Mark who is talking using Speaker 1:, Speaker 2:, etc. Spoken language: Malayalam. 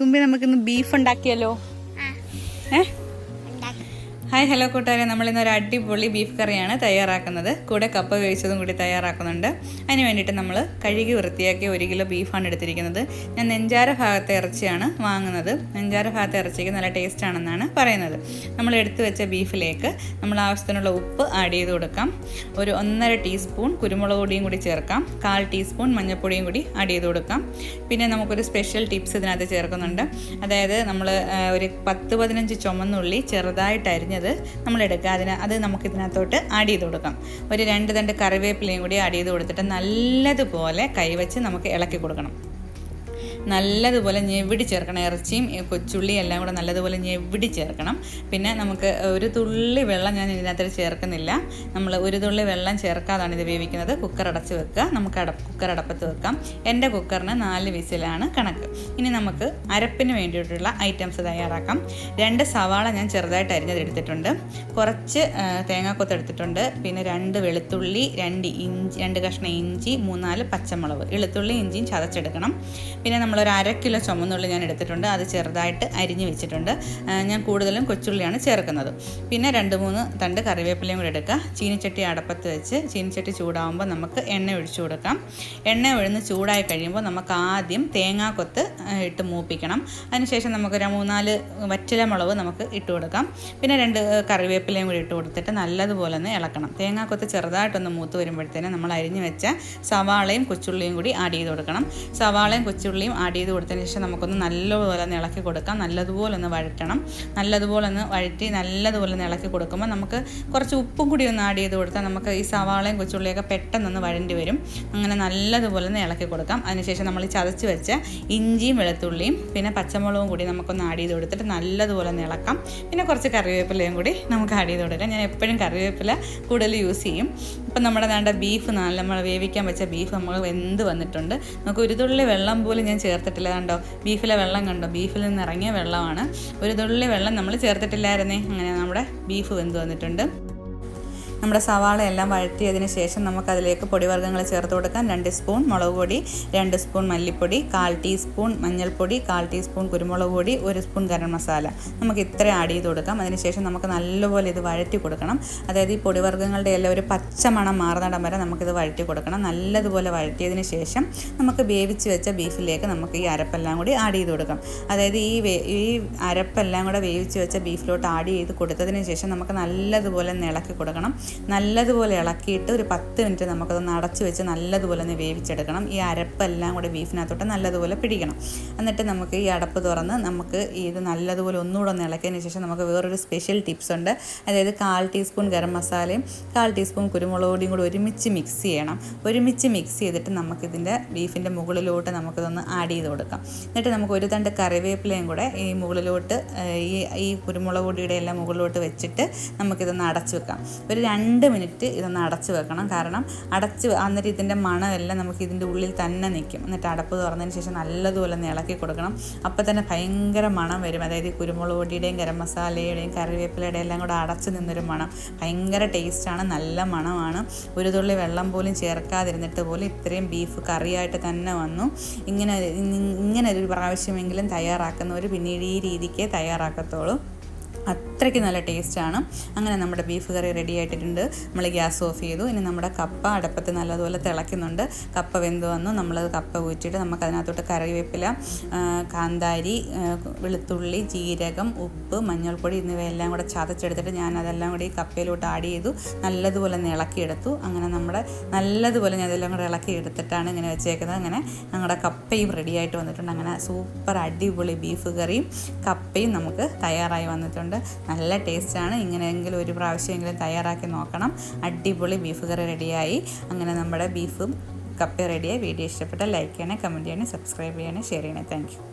Speaker 1: തുമ്പി നമുക്കിന്ന് ബീഫ് ഉണ്ടാക്കിയല്ലോ ഏ?
Speaker 2: ഉണ്ടാക്കി
Speaker 1: ഹായ് ഹലോ കൂട്ടുകാരെ. നമ്മളിന്ന് ഒരു അടിപൊളി ബീഫ് കറിയാണ് തയ്യാറാക്കുന്നത്. കൂടെ കപ്പ വേവിച്ചതും കൂടി തയ്യാറാക്കുന്നുണ്ട്. അതിന് വേണ്ടിയിട്ട് നമ്മൾ കഴുകി വൃത്തിയാക്കി ഒരു കിലോ ബീഫാണ് എടുത്തിരിക്കുന്നത്. ഞാൻ നെഞ്ചാര ഭാഗത്തെ ഇറച്ചിയാണ് വാങ്ങുന്നത്. നെഞ്ചാര ഭാഗത്തെ ഇറച്ചിക്ക് നല്ല ടേസ്റ്റ് ആണെന്നാണ് പറയുന്നത്. നമ്മൾ എടുത്തു വെച്ച ബീഫിലേക്ക് നമ്മൾ ആവശ്യത്തിനുള്ള ഉപ്പ് ആഡ് ചെയ്ത് കൊടുക്കാം. ഒരു ഒന്നര ടീസ്പൂൺ കുരുമുളക് പൊടിയും കൂടി ചേർക്കാം. കാൽ ടീസ്പൂൺ മഞ്ഞൾപ്പൊടിയും കൂടി ആഡ് ചെയ്ത് കൊടുക്കാം. പിന്നെ നമുക്കൊരു സ്പെഷ്യൽ ടിപ്സ് ഇതിനകത്ത് ചേർക്കുന്നുണ്ട്. അതായത് നമ്മൾ ഒരു പത്ത് പതിനഞ്ച് ചുമന്നുള്ളി ചെറുതായിട്ട് അരിഞ്ഞത് നമ്മൾ എടുക്കുക. അതിന് അത് നമുക്ക് ഇതിനകത്തോട്ട് ആഡ് ചെയ്ത് കൊടുക്കാം. ഒരു രണ്ട് തണ്ട് കറിവേപ്പിലയും കൂടി ആഡ് ചെയ്ത് കൊടുത്തിട്ട് നല്ലതുപോലെ കൈവച്ച് നമുക്ക് ഇളക്കി കൊടുക്കണം. നല്ലതുപോലെ ഞെവിടി ചേർക്കണം. ഇറച്ചിയും കൊച്ചുള്ളി എല്ലാം കൂടെ നല്ലതുപോലെ ഞെവിടി ചേർക്കണം. പിന്നെ നമുക്ക് ഒരു തുള്ളി വെള്ളം ഞാൻ ഇതിനകത്ത് ചേർക്കുന്നില്ല. നമ്മൾ ഒരു തുള്ളി വെള്ളം ചേർക്കാതാണ് ഇത് വേവിക്കുന്നത്. കുക്കർ അടച്ച് വെക്കുക. നമുക്ക് അട കുക്കർ അടപ്പത്ത് വെക്കാം. എന്റെ കുക്കറിന് നാല് വിസിലാണ് കണക്ക്. ഇനി നമുക്ക് അരപ്പിന് വേണ്ടിയിട്ടുള്ള ഐറ്റംസ് തയ്യാറാക്കാം. രണ്ട് സവാള ഞാൻ ചെറുതായിട്ട് അരിഞ്ഞത് എടുത്തിട്ടുണ്ട്. കുറച്ച് തേങ്ങാക്കൊത്ത് എടുത്തിട്ടുണ്ട്. പിന്നെ രണ്ട് വെളുത്തുള്ളി രണ്ട് ഇഞ്ചി രണ്ട് കഷ്ണം ഇഞ്ചി മൂന്നാൽ പച്ചമുളക്. വെളുത്തുള്ളി ഇഞ്ചിയും ചതച്ചെടുക്കണം. പിന്നെ നമ്മളൊരു അര കിലോ ചുമന്നുള്ളി ഞാൻ എടുത്തിട്ടുണ്ട്. അത് ചെറുതായിട്ട് അരിഞ്ഞ് വെച്ചിട്ടുണ്ട്. ഞാൻ കൂടുതലും കൊച്ചുള്ളിയാണ് ചേർക്കുന്നത്. പിന്നെ രണ്ട് മൂന്ന് തണ്ട് കറിവേപ്പിലയും കൂടെ എടുക്കുക. ചീനിച്ചട്ടി അടപ്പത്ത് വെച്ച് ചീനിച്ചട്ടി ചൂടാവുമ്പോൾ നമുക്ക് എണ്ണ ഒഴിച്ചു കൊടുക്കാം. എണ്ണ ഒഴിന്ന് ചൂടായി കഴിയുമ്പോൾ നമുക്ക് ആദ്യം തേങ്ങാക്കൊത്ത് ഇട്ട് മൂപ്പിക്കണം. അതിനുശേഷം നമുക്ക് ഒരു മൂന്നാൽ വറ്റില മുളക് നമുക്ക് ഇട്ട് കൊടുക്കാം. പിന്നെ രണ്ട് കറിവേപ്പിലയും കൂടി ഇട്ട് കൊടുത്തിട്ട് നല്ലതുപോലെ ഒന്ന് ഇളക്കണം. തേങ്ങാക്കൊത്ത് ചെറുതായിട്ടൊന്ന് മൂത്ത് വരുമ്പോഴത്തേനും നമ്മൾ അരിഞ്ഞ് വെച്ച സവാളയും കൊച്ചുള്ളിയും കൂടി ആഡ് ചെയ്ത് കൊടുക്കണം. സവാളയും കൊച്ചുള്ളിയും ആഡ് ചെയ്ത് കൊടുത്തതിന് ശേഷം നമുക്കൊന്ന് നല്ലതുപോലെ ഒന്ന് ഇളക്കി കൊടുക്കാം. നല്ലതുപോലെ ഒന്ന് വഴറ്റണം. നല്ലതുപോലെ ഒന്ന് വഴറ്റി നല്ലതുപോലെ ഒന്ന് ഇളക്കി കൊടുക്കുമ്പോൾ നമുക്ക് കുറച്ച് ഉപ്പും കൂടി ഒന്ന് ആഡ് ചെയ്ത് കൊടുത്താൽ നമുക്ക് ഈ സവാളയും കൊച്ചുള്ളിയൊക്കെ പെട്ടെന്നൊന്ന് വഴണ്ടി വരും. അങ്ങനെ നല്ലതുപോലെ ഒന്ന് ഇളക്കി കൊടുക്കാം. അതിനുശേഷം നമ്മൾ ചതച്ച് വെച്ച ഇഞ്ചിയും വെളുത്തുള്ളിയും പിന്നെ പച്ചമുളകും കൂടി നമുക്കൊന്ന് ആഡ് ചെയ്ത് കൊടുത്തിട്ട് നല്ലതുപോലെ ഒന്ന് ഇളക്കാം. പിന്നെ കുറച്ച് കറിവേപ്പിലയും കൂടി നമുക്ക് ആഡ് ചെയ്ത് കൊടുക്കാം. ഞാൻ എപ്പോഴും കറിവേപ്പില കൂടുതൽ യൂസ് ചെയ്യും. ഇപ്പം നമ്മുടെ വേണ്ട ബീഫ് നമ്മൾ വേവിക്കാൻ വെച്ച ബീഫ് നമ്മൾ വെന്ത് വന്നിട്ടുണ്ട്. നമുക്ക് ഒരു തുള്ളി വെള്ളം പോലും ഞാൻ ചേർത്തിട്ടില്ല. കണ്ടോ? ബീഫിലെ വെള്ളം കണ്ടോ? ബീഫിൽ നിന്ന് ഇറങ്ങിയ വെള്ളമാണ്. ഒരു തുള്ളി വെള്ളം നമ്മൾ ചേർത്തിട്ടില്ലായിരുന്നേ. അങ്ങനെ നമ്മുടെ ബീഫ് വെന്ത് വന്നിട്ടുണ്ട്. നമ്മുടെ സവാള എല്ലാം വഴറ്റിയതിന് ശേഷം നമുക്കതിലേക്ക് പൊടിവർഗങ്ങൾ ചേർത്ത് കൊടുക്കാം. രണ്ട് സ്പൂൺ മുളക് പൊടി രണ്ട് സ്പൂൺ മല്ലിപ്പൊടി കാൽ ടീസ്പൂൺ മഞ്ഞൾപ്പൊടി കാൽ ടീസ്പൂൺ കുരുമുളക് പൊടി ഒരു സ്പൂൺ ഗരം മസാല. നമുക്ക് ഇത്ര ആഡ് ചെയ്ത് കൊടുക്കാം. അതിനുശേഷം നമുക്ക് നല്ലപോലെ ഇത് വഴറ്റി കൊടുക്കണം. അതായത് ഈ പൊടിവർഗങ്ങളുടെ എല്ലാം ഒരു പച്ച മണം മാറുന്നിടം വരെ നമുക്കിത് വഴറ്റി കൊടുക്കണം. നല്ലതുപോലെ വഴറ്റിയതിന് ശേഷം നമുക്ക് വേവിച്ച് വെച്ച ബീഫിലേക്ക് നമുക്ക് ഈ അരപ്പെല്ലാം കൂടി ആഡ് ചെയ്ത് കൊടുക്കാം. അതായത് ഈ ഈ അരപ്പെല്ലാം കൂടെ വേവിച്ച് വെച്ച ബീഫിലോട്ട് ആഡ് ചെയ്ത് കൊടുത്തതിന് ശേഷം നമുക്ക് നല്ലതുപോലെ ഇളക്കി കൊടുക്കണം. നല്ലതുപോലെ ഇളക്കിയിട്ട് ഒരു പത്ത് മിനിറ്റ് നമുക്കതൊന്ന് അടച്ചു വെച്ച് നല്ലതുപോലെ ഒന്ന് വേവിച്ചെടുക്കണം. ഈ അരപ്പെല്ലാം കൂടെ ബീഫിനകത്തോട്ട് നല്ലതുപോലെ പിടിക്കണം. എന്നിട്ട് നമുക്ക് ഈ അടപ്പ് തുറന്ന് നമുക്ക് ഇത് നല്ലതുപോലെ ഒന്നുകൂടെ ഒന്ന് ഇളക്കിയതിന് ശേഷം നമുക്ക് വേറൊരു സ്പെഷ്യൽ ടിപ്സ് ഉണ്ട്. അതായത് കാൽ ടീസ്പൂൺ ഗരം മസാലയും കാൽ ടീസ്പൂൺ കുരുമുളക് പൊടിയും കൂടി ഒരുമിച്ച് മിക്സ് ചെയ്യണം. ഒരുമിച്ച് മിക്സ് ചെയ്തിട്ട് നമുക്കിതിന്റെ ബീഫിന്റെ മുകളിലോട്ട് നമുക്കിതൊന്ന് ആഡ് ചെയ്ത് കൊടുക്കാം. എന്നിട്ട് നമുക്ക് ഒരു തണ്ട് കറിവേപ്പിലയും കൂടെ ഈ മുകളിലോട്ട് ഈ ഈ കുരുമുളക് പൊടിയുടെ എല്ലാം മുകളിലോട്ട് വെച്ചിട്ട് നമുക്കിതൊന്ന് അടച്ചു വെക്കാം. ഒരു രണ്ട് മിനിറ്റ് ഇതൊന്ന് അടച്ചു വെക്കണം. കാരണം അടച്ച് അന്നേരം ഇതിന്റെ മണമെല്ലാം നമുക്ക് ഇതിന്റെ ഉള്ളിൽ തന്നെ നിൽക്കും. എന്നിട്ട് അടപ്പ് തുറന്നതിന് ശേഷം നല്ലതുപോലെ ഒന്ന് ഇളക്കി കൊടുക്കണം. അപ്പോൾ തന്നെ ഭയങ്കര മണം വരും. അതായത് കുരുമുളക് പൊടിയുടെയും ഗരം മസാലയുടെയും കറിവേപ്പിലയുടെയും എല്ലാം കൂടെ അടച്ച് നിന്നൊരു മണം. ഭയങ്കര ടേസ്റ്റാണ് നല്ല മണമാണ്. ഒരു തുള്ളി വെള്ളം പോലും ചേർക്കാതിരുന്നിട്ട് പോലും ഇത്രയും ബീഫ് കറിയായിട്ട് തന്നെ വന്നു. ഇങ്ങനെ ഇങ്ങനെ ഒരു പ്രാവശ്യമെങ്കിലും തയ്യാറാക്കുന്നവർ പിന്നീട് ഈ രീതിക്ക് തയ്യാറാക്കത്തുള്ളൂ അത്രയ്ക്ക് നല്ല ടേസ്റ്റാണ്. അങ്ങനെ നമ്മുടെ ബീഫ് കറി റെഡി ആയിട്ടിട്ടുണ്ട്. നമ്മൾ ഗ്യാസ് ഓഫ് ചെയ്തു. ഇനി നമ്മുടെ കപ്പ അടപ്പത്ത് നല്ലതുപോലെ തിളയ്ക്കുന്നുണ്ട്. കപ്പ വെന്ത് വന്നു. നമ്മൾ കപ്പ ഊറ്റിയിട്ട് നമുക്ക് അതിനകത്തോട്ട് കറിവേപ്പില കാന്താരി വെളുത്തുള്ളി ജീരകം ഉപ്പ് മഞ്ഞൾപ്പൊടി എന്നിവയെല്ലാം കൂടെ ചതച്ചെടുത്തിട്ട് ഞാൻ അതെല്ലാം കൂടി ഈ കപ്പയിലോട്ട് ആഡ് ചെയ്തു. നല്ലതുപോലെ ഇളക്കിയെടുത്തു അങ്ങനെ നമ്മുടെ നല്ലതുപോലെ ഞാൻ അതെല്ലാം കൂടെ ഇളക്കി എടുത്തിട്ടാണ് ഇങ്ങനെ വെച്ചേക്കുന്നത്. അങ്ങനെ ഞങ്ങളുടെ കപ്പയും റെഡി ആയിട്ട് വന്നിട്ടുണ്ട്. അങ്ങനെ സൂപ്പർ അടിപൊളി ബീഫ് കറിയും കപ്പയും നമുക്ക് തയ്യാറായി വന്നിട്ടുണ്ട്. നല്ല ടേസ്റ്റാണ്. ഇങ്ങനെയെങ്കിലും ഒരു പ്രാവശ്യമെങ്കിലും തയ്യാറാക്കി നോക്കണം. അടിപൊളി ബീഫ് കറി റെഡിയായി. അങ്ങനെ നമ്മുടെ ബീഫും കപ്പ റെഡിയായി. വീഡിയോ ഇഷ്ടപ്പെട്ടാൽ ലൈക്ക് ചെയ്യണേ കമന്റ് ചെയ്യണേ സബ്സ്ക്രൈബ് ചെയ്യണേ ഷെയർ ചെയ്യണേ. താങ്ക്